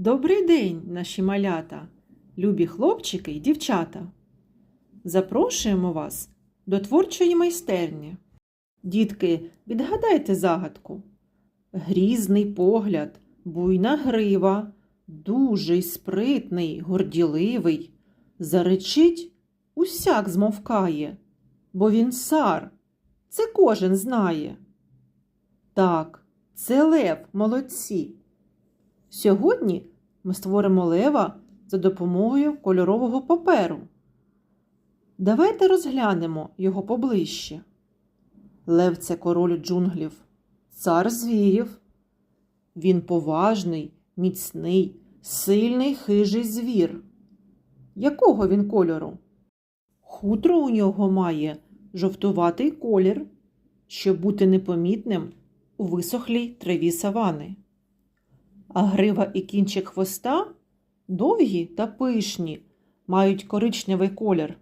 Добрий день, наші малята, любі хлопчики й дівчата. Запрошуємо вас до творчої майстерні. Дітки, відгадайте загадку. Грізний погляд, буйна грива, дужий, спритний, горділивий, заречить, усяк змовкає, бо він сар, це кожен знає. Так, це лев, молодці. Сьогодні ми створимо лева за допомогою кольорового паперу. Давайте розглянемо його поближче. Лев це король джунглів, цар звірів. Він поважний, міцний, сильний хижий звір. Якого він кольору? Хутро у нього має жовтуватий колір, щоб бути непомітним у висохлій траві савани. А грива і кінчик хвоста довгі та пишні, мають коричневий колір.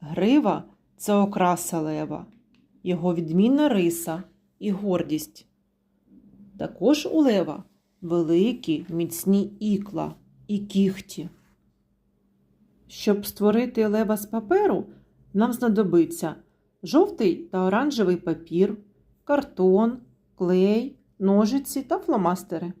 Грива це окраса лева, його відмінна риса і гордість. Також у лева великі міцні ікла і кіхті. Щоб створити лева з паперу, нам знадобиться жовтий та оранжевий папір, картон, клей, ножиці та фломастери.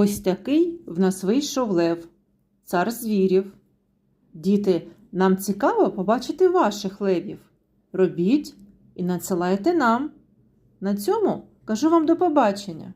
Ось такий в нас вийшов лев, цар звірів. Діти, нам цікаво побачити ваших левів. Робіть і надсилайте нам. На цьому кажу вам до побачення.